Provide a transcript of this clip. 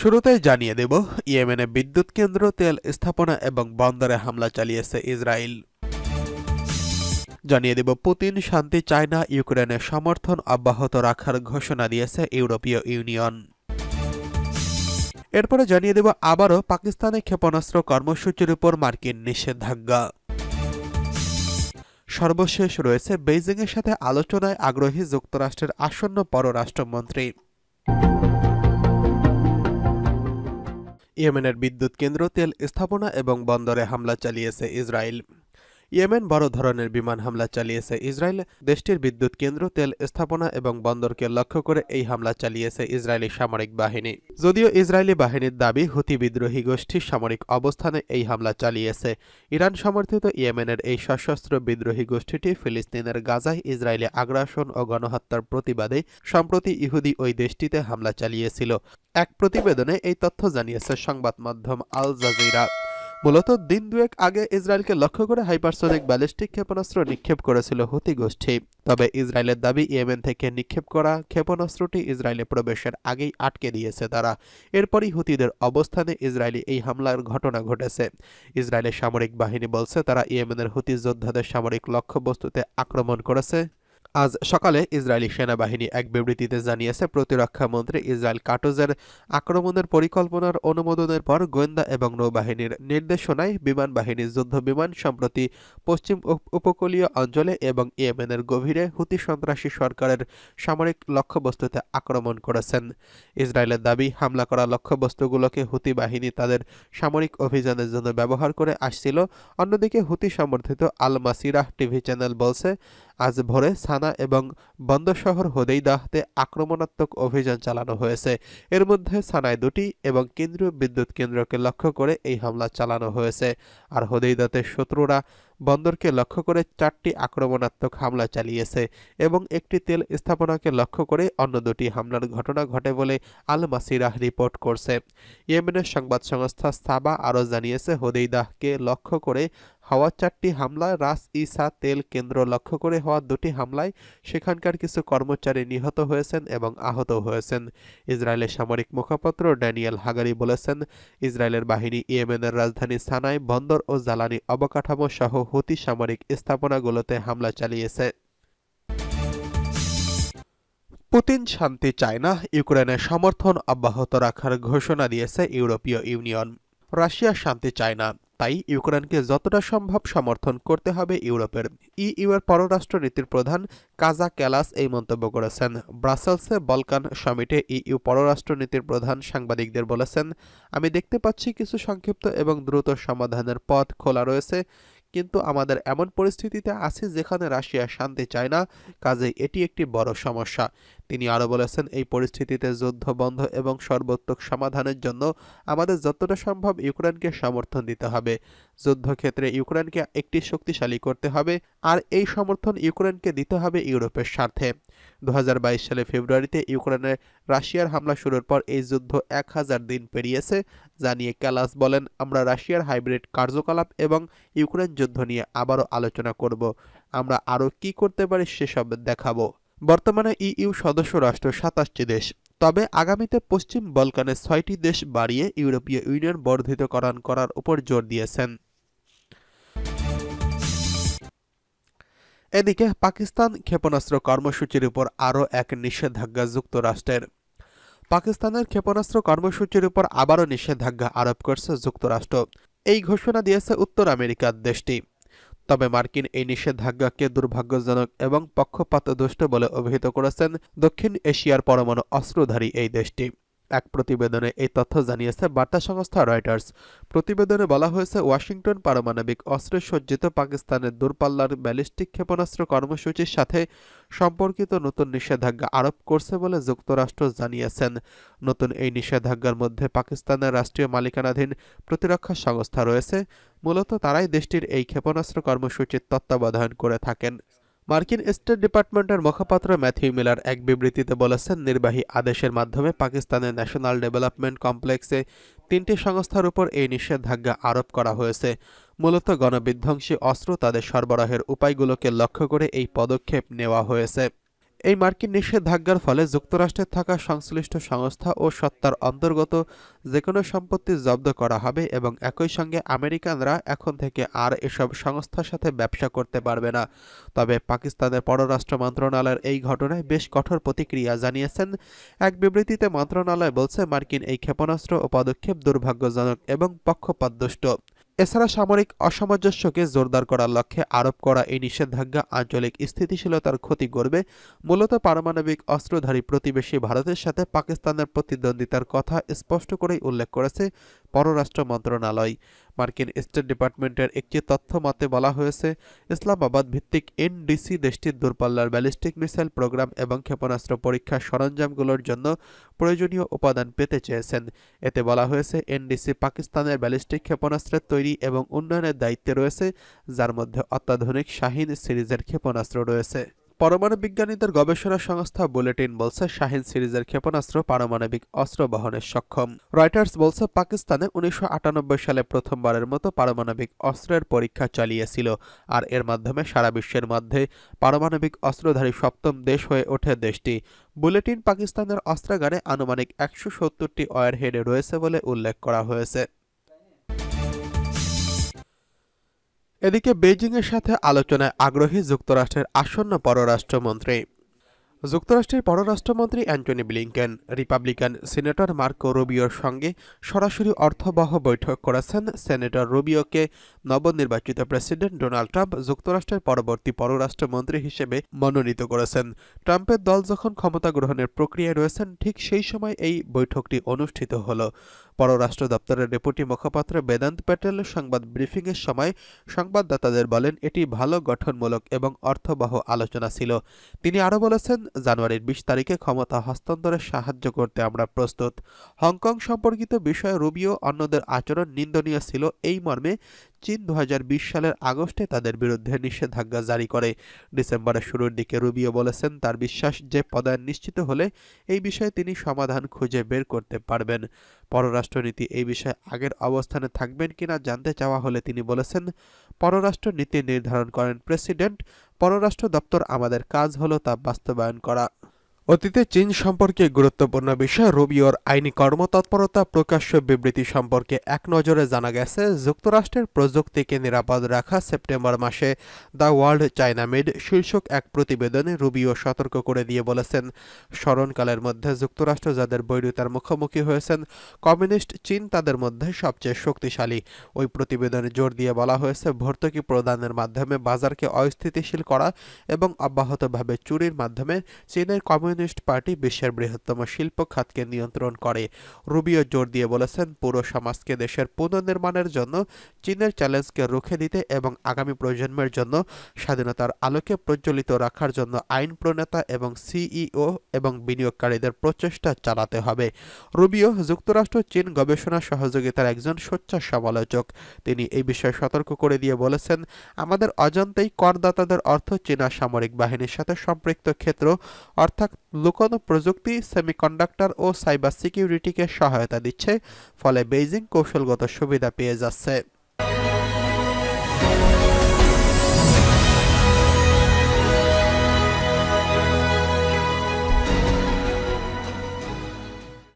শুরুতেই জানিয়ে দেব, ইয়েমেনে বিদ্যুৎ কেন্দ্র, তেল স্থাপনা এবং বন্দরে হামলা চালিয়েছে ইসরায়েল। জানিয়ে দেব, পুতিন শান্তি চায় না ইউক্রেনের সমর্থন অব্যাহত রাখার ঘোষণা দিয়েছে ইউরোপীয় ইউনিয়ন। এরপরে জানিয়ে দেব, আবারও পাকিস্তানে ক্ষেপণাস্ত্র কর্মসূচির উপর মার্কিন নিষেধাজ্ঞা। সর্বশেষ রয়েছে, বেইজিংয়ের সাথে আলোচনায় আগ্রহী যুক্তরাষ্ট্রের আসন্ন পররাষ্ট্রমন্ত্রী। ইয়েমেনের বিদ্যুৎ কেন্দ্র তেল স্থাপনা এবং বন্দরে হামলা চালিয়েছে ইসরায়েল। ইয়েমেন বড় ধরনের বিমান হামলা চালিয়েছে ইসরায়েল। দেশটির বিদ্যুৎ কেন্দ্র, তেল স্থাপনা এবং বন্দরকে লক্ষ্য করে এই হামলা চালিয়েছে ইসরায়েলি সামরিক বাহিনী। যদিও ইসরায়েলি বাহিনীর দাবি, হুতি বিদ্রোহী গোষ্ঠীর সামরিক অবস্থানে এই হামলা চালিয়েছে। ইরান সমর্থিত ইয়েমেনের এই সশস্ত্র বিদ্রোহী গোষ্ঠীটি ফিলিস্তিনের গাজায় ইসরায়েলি আগ্রাসন ও গণহত্যার প্রতিবাদে সম্প্রতি ইহুদি ওই দেশটিতে হামলা চালিয়েছিল। এক প্রতিবেদনে এই তথ্য জানিয়েছে সংবাদ মাধ্যম আল জাজিরা। মূলত দিন দুয়েক আগে ইসরায়েলকে লক্ষ্য করে হাইপারসোনিক ব্যালিস্টিক ক্ষেপণাস্ত্র নিক্ষেপ করেছিল হুতি গোষ্ঠী। তবে ইসরায়েলের দাবি ইয়েমেন থেকে নিক্ষেপ করা ক্ষেপণাস্ত্রটি ইসরায়েলে প্রবেশের আগেই আটকে দিয়েছে তারা। এরপরই হুতিদের অবস্থানে ইসরায়েলি এই হামলার ঘটনা ঘটেছে। ইসরায়েলের সামরিক বাহিনী বলছে, তারা ইয়েমেনের হুতি যোদ্ধাদের সামরিক লক্ষ্যবস্তুতে আক্রমণ করেছে। আজ সকালে ইসরায়েলি সেনাবাহিনী এক বিবৃতিতে জানিয়েছে, প্রতিরক্ষা মন্ত্রী ইসরায়েল কাটোজের আক্রমণের পরিকল্পনার অনুমোদনের পর গোয়েন্দা এবং নৌবাহিনীর নির্দেশনায় বিমান বাহিনীর যুদ্ধ বিমান সম্প্রতি পশ্চিম উপ- উপকূলীয় অঞ্চলে এবং ইয়েমেনের গভীরে হুতি সন্ত্রাসী সরকারের সামরিক লক্ষ্যবস্তুতে আক্রমণ করেছেন। ইসরায়েলের দাবি, হামলা করা লক্ষ্যবস্তুগুলোকে হুতি বাহিনী তাদের সামরিক অভিযানের জন্য ব্যবহার করে আসছিল। অন্যদিকে হুতি সমর্থিত আল মাসিরাহ টিভি চ্যানেল বলছে আজ ভোরে সানা এবং বন্দর শহর হোদেইদাহতে আক্রমণাত্মক অভিযান চালানো হয়েছে। এর মধ্যে সানায় দুটি এবং কেন্দ্রীয় বিদ্যুৎ কেন্দ্রকে লক্ষ্য করে এই হামলা চালানো হয়েছে। আর হোদেইদাতে শত্রুরা বন্দরকে লক্ষ্য করে চারটি আক্রমণাত্মক হামলা চালিয়েছে এবং একটি তেল স্থাপনাকে লক্ষ্য করে অন্য দুটি হামলার ঘটনা ঘটে বলে আল মাসিরাহ রিপোর্ট করছে। ইয়েমেনের সংবাদ সংস্থা সাবা আরও জানিয়েছে, হোদেইদাহকে লক্ষ্য করে হওয়া চারটি হামলায় রাস ইসা তেল কেন্দ্র লক্ষ্য করে হওয়া দুটি হামলায় সেখানকার কিছু কর্মচারী নিহত হয়েছেন এবং আহত হয়েছেন। ইসরায়েলের সামরিক মুখপাত্র ড্যানিয়েল হাগারি বলেছেন, ইসরায়েলের বাহিনী ইয়েমেনের রাজধানী সানায় বন্দর ও জ্বালানি অবকাঠামো সহ হুতি সামরিক স্থাপনাগুলোতে হামলা চালিয়েছে। পুতিন শান্তি চায় না ইউক্রেনের সমর্থন অব্যাহত রাখার ঘোষণা দিয়েছে ইউরোপীয় ইউনিয়ন। রাশিয়া শান্তি চায় না। তাই ইউক্রেনকে যতটা সম্ভব সমর্থন করতে হবে ইউরোপের। ইইউ এর পররাষ্ট্রনীতির প্রধান কাজা ক্যালাস এই মন্তব্য করেছেন। ব্রাসেলসে বলকান সামিটে ইইউ পররাষ্ট্রনীতির প্রধান সাংবাদিকদের বলেছেন, আমি দেখতে পাচ্ছি কিছু সংক্ষিপ্ত এবং দ্রুত সমাধানের পথ খোলা রয়েছে। কিন্তু আমাদের এমন পরিস্থিতিতে আছে যেখানে রাশিয়া শান্তি চায় না কাজে এটি একটি বড় সমস্যা। তিনি আরও বলেছেন, এই পরিস্থিতিতে যুদ্ধ বন্ধ এবং সর্বোত্তক সমাধানের জন্য আমাদের যতটা সম্ভব ইউক্রেনকে সমর্থন দিতে হবে। যুদ্ধক্ষেত্রে ইউক্রেনকে একটি শক্তিশালী করতে হবে, আর এই সমর্থন ইউক্রেনকে দিতে হবে ইউরোপের স্বার্থে। দু সালে ফেব্রুয়ারিতে ইউক্রেনে রাশিয়ার হামলা শুরুর পর এই যুদ্ধ এক হাজার দিন পেরিয়েছে, যা নিয়ে ক্যালাস বলেন, আমরা রাশিয়ার হাইব্রিড কার্যকলাপ এবং ইউক্রেন যুদ্ধ নিয়ে আবারও আলোচনা করব। আমরা আরও কি করতে পারি সেসব দেখাবো। বর্তমানে ইইউ সদস্য রাষ্ট্র সাতাশটি দেশ। তবে আগামীতে পশ্চিম বলকানের ছয়টি দেশ বাড়িয়ে ইউরোপীয় ইউনিয়ন বর্ধিতকরণ করার উপর জোর দিয়েছেন। এদিকে পাকিস্তান ক্ষেপণাস্ত্র কর্মসূচির উপর আরও এক নিষেধাজ্ঞা যুক্তরাষ্ট্রের। পাকিস্তানের ক্ষেপণাস্ত্র কর্মসূচির উপর আবারও নিষেধাজ্ঞা আরোপ করছে যুক্তরাষ্ট্র। এই ঘোষণা দিয়েছে উত্তর আমেরিকার দেশটি। তবে মার্কিন এই নিষেধাজ্ঞাকে দুর্ভাগ্যজনক এবং পক্ষপাতদুষ্ট বলে অভিহিত করেছেন দক্ষিণ এশিয়ার পরমাণু অস্ত্রধারী এই দেশটি। এক প্রতিবেদনে এই তথ্য জানিয়েছে বার্তা সংস্থা রয়টার্স। প্রতিবেদনে বলা হয়েছে, ওয়াশিংটন পারমাণবিক অস্ত্রে সজ্জিত পাকিস্তানের দূরপাল্লার ব্যালিস্টিক ক্ষেপণাস্ত্র কর্মসূচির সাথে সম্পর্কিত নতুন নিষেধাজ্ঞা আরোপ করছে বলে যুক্তরাষ্ট্র জানিয়েছেন। নতুন এই নিষেধাজ্ঞার মধ্যে পাকিস্তানের রাষ্ট্রীয় মালিকানাধীন প্রতিরক্ষা সংস্থা রয়েছে। মূলত তারাই দেশটির এই ক্ষেপণাস্ত্র কর্মসূচির তত্ত্বাবধান করে থাকেন। মার্কিন স্টেট ডিপার্টমেন্টের মুখপাত্র ম্যাথিউ মিলার এক বিবৃতিতে বলেছেন, নির্বাহী আদেশের মাধ্যমে পাকিস্তানের ন্যাশনাল ডেভেলপমেন্ট কমপ্লেক্সে তিনটি সংস্থার উপর এই নিষেধাজ্ঞা আরোপ করা হয়েছে। মূলত গণবিধ্বংসী অস্ত্র তাদের সরবরাহের উপায়গুলোকে লক্ষ্য করে এই পদক্ষেপ নেওয়া হয়েছে। এই মার্কিন নিষেধাজ্ঞার ফলে যুক্তরাষ্ট্রে থাকা সংশ্লিষ্ট সংস্থা ও সত্তার অন্তর্গত যে কোনো সম্পত্তি জব্দ করা হবে এবং একই সঙ্গে আমেরিকানরা এখন থেকে আর এসব সংস্থার সাথে ব্যবসা করতে পারবে না। তবে পাকিস্তানের পররাষ্ট্র মন্ত্রণালয়ের এই ঘটনায় বেশ কঠোর প্রতিক্রিয়া জানিয়েছেন। এক বিবৃতিতে মন্ত্রণালয় বলছে, মার্কিন এই ক্ষেপণাস্ত্র ও পদক্ষেপ দুর্ভাগ্যজনক এবং পক্ষপাতদুষ্ট। এছাড়া সামরিক অসামঞ্জস্যকে জোরদার করার লক্ষ্যে আরোপ করা এই নিষেধাজ্ঞা আঞ্চলিক স্থিতিশীলতার ক্ষতি করবে। মূলত পারমাণবিক অস্ত্রধারী প্রতিবেশী ভারতের সাথে পাকিস্তানের প্রতিদ্বন্দ্বিতার কথা স্পষ্ট করেই উল্লেখ করেছে পররাষ্ট্র মন্ত্রণালয়। মার্কিন স্টেট ডিপার্টমেন্টের একটি তথ্য মতে বলা হয়েছে, ইসলামাবাদ ভিত্তিক এনডিসি দেশটির দূরপাল্লার ব্যালিস্টিক মিসাইল প্রোগ্রাম এবং ক্ষেপণাস্ত্র পরীক্ষার সরঞ্জামগুলোর জন্য প্রয়োজনীয় উপাদান পেতে চেয়েছেন। এতে বলা হয়েছে, এনডিসি পাকিস্তানের ব্যালিস্টিক ক্ষেপণাস্ত্রের তৈরি এবং উন্নয়নের দায়িত্বে রয়েছে, যার মধ্যে অত্যাধুনিক শাহিন সিরিজের ক্ষেপণাস্ত্র রয়েছে। পরমাণু বিজ্ঞানীদের গবেষণা সংস্থা বুলেটিন বলছে, শাহিন সিরিজের ক্ষেপণাস্ত্র পারমাণবিক অস্ত্র বহনে সক্ষম। রয়টার্স বলছে, পাকিস্তানে উনিশশো আটানব্বই সালে প্রথমবারের মতো পারমাণবিক অস্ত্রের পরীক্ষা চালিয়েছিল আর এর মাধ্যমে সারা বিশ্বের মধ্যে পারমাণবিক অস্ত্রধারী সপ্তম দেশ হয়ে ওঠে দেশটি। বুলেটিন পাকিস্তানের অস্ত্রাগারে আনুমানিক একশো সত্তরটি ওয়ারহেডে রয়েছে বলে উল্লেখ করা হয়েছে। এদিকে বেইজিংয়ের সাথে আলোচনায় আগ্রহী যুক্তরাষ্ট্রের আসন্ন পররাষ্ট্রমন্ত্রী যুক্তরাষ্ট্রের পররাষ্ট্রমন্ত্রী Antony Blinken, republican senator Marco রুবিওর সঙ্গে সরাসরি অর্থবহ বৈঠক করেছেন সেনেটর রুবিওকে নবনির্বাচিত প্রেসিডেন্ট ডোনাল্ড ট্রাম্প যুক্তরাষ্ট্রের পরবর্তী পররাষ্ট্রমন্ত্রী হিসেবে মনোনীত করেছেন। ট্রাম্পের দল যখন ক্ষমতা গ্রহণের প্রক্রিয়ায় রয়েছেন, ঠিক সেই সময় এই বৈঠকটি অনুষ্ঠিত হল। পররাষ্ট্র দপ্তরের ডেপুটি মুখপাত্র বেদান্ত প্যাটেল সংবাদ ব্রিফিংয়ের সময় সংবাদদাতাদের বলেন, এটি ভালো গঠনমূলক এবং অর্থবহ আলোচনা ছিল। তিনি আরও বলেছেন জানুয়ারির বিশ তারিখে ক্ষমতা হস্তান্তরে সাহায্য করতে আমরা প্রস্তুত। হংকং সম্পর্কিত বিষয়ে রুবিও অন্যদের আচরণ নিন্দনীয় ছিল। এই মর্মে চীন দু হাজার বিশ সালের আগস্টে তাদের বিরুদ্ধে নিষেধাজ্ঞা জারি করে। ডিসেম্বরের শুরুর দিকে রুবিও বলেছেন তার বিশ্বাস যে পদায়ন নিশ্চিত হলে এই বিষয়ে তিনি সমাধান খুঁজে বের করতে পারবেন। পররাষ্ট্রনীতি এই বিষয়ে আগের অবস্থানে থাকবেন কিনা জানতে চাওয়া হলে তিনি বলেছেন, পররাষ্ট্র নীতি নির্ধারণ করেন প্রেসিডেন্ট, পররাষ্ট্র দপ্তর আমাদের কাজ হলো তা বাস্তবায়ন করা। অতীতে চীন সম্পর্কে গুরুত্বপূর্ণ বিষয় রুবিওর আইনি কর্মতৎপরতা প্রকাশ্য বিবৃতি সম্পর্কে এক নজরে জানা গেছে, যুক্তরাষ্ট্রের প্রযুক্তিকে নিরাপদ রাখা সেপ্টেম্বর মাসে দ্য ওয়ার্ল্ড চায়না মিড শীর্ষক এক প্রতিবেদনে রুবিও সতর্ক করে দিয়ে বলেছেন, স্মরণকালের মধ্যে যুক্তরাষ্ট্র যাদের বৈরিতার মুখোমুখি হয়েছেন, কমিউনিস্ট চীন তাদের মধ্যে সবচেয়ে শক্তিশালী। ওই প্রতিবেদনে জোর দিয়ে বলা হয়েছে, ভর্তুকি প্রদানের মাধ্যমে বাজারকে অস্থিতিশীল করা এবং অব্যাহতভাবে চুরির মাধ্যমে চীনের কমিউনিস্ট কমিউনিস্ট পার্টি বিশ্বের বৃহত্তম শিল্প খাতকে নিয়ন্ত্রণ করে। রুবিও জোর দিয়ে বলেছেন, পুরো সমাজকে দেশের পুনর্নির্মাণের জন্য, চীনের চ্যালেঞ্জকে রুখে দিতে এবং আগামী প্রজন্মের জন্য স্বাধীনতার আলোকে প্রজ্বলিত রাখার জন্য আইন প্রণেতা এবং সিইও এবং বিনিয়োগকারীদের প্রচেষ্টা চালাতে হবে। রুবিও যুক্তরাষ্ট্র, চীন গবেষণা সহযোগিতার একজন সোচ্চার সমালোচক। তিনি এই বিষয়ে সতর্ক করে দিয়ে বলেছেন, আমাদের অজান্তেই করদাতাদের অর্থ চীনা সামরিক বাহিনীর সাথে সম্পৃক্ত ক্ষেত্র, অর্থাৎ লুকোনো প্রযুক্তি সেমিকন্ডাক্টর ও সাইবার সিকিউরিটিকে সহায়তা দিচ্ছে ফলে বেইজিং কৌশলগত সুবিধা পেয়ে যাচ্ছে।